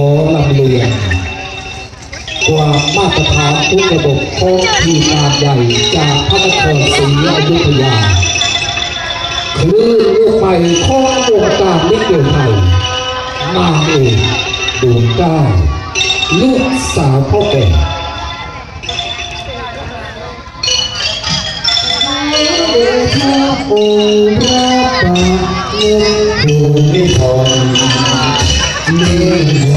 ของลำเลียงคว่ามาตรฐานทุกระบบของที่งาใหญ่จากพระนครศรีอยุธยาคลื่นลูกไปข้องวงการลิเกไทยมาเองดวงก้ลูกสาวพ่อแก่โอ้รับากเงินผู้ไม่พอเลี้ย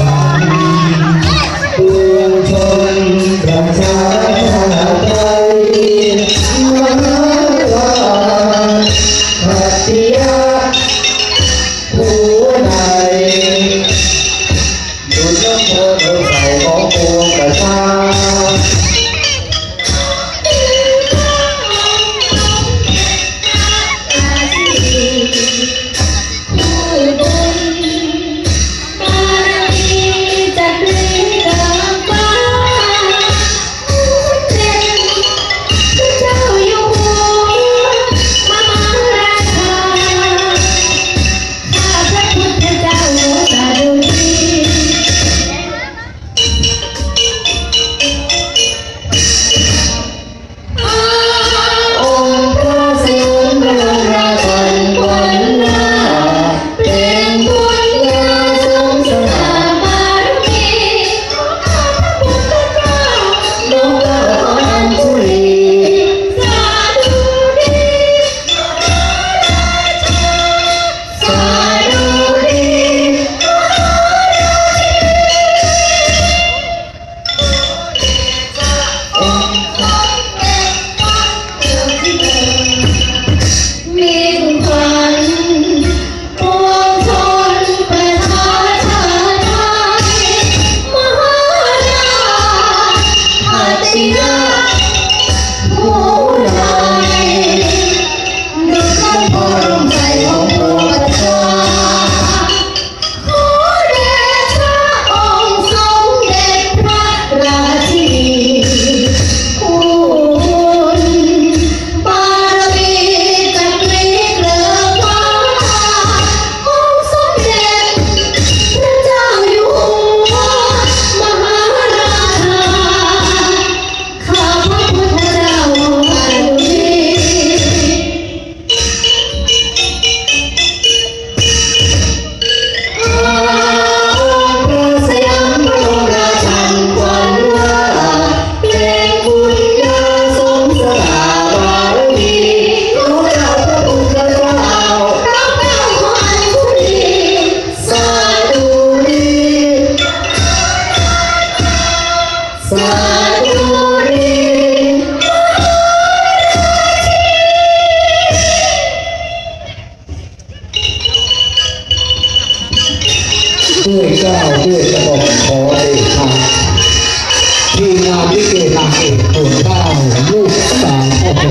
Oh. ด้วยก้าวด้วยกระบอกขอเดชะทีมงานที่เกณางเอกตัวเก้าลูกสาวโอเ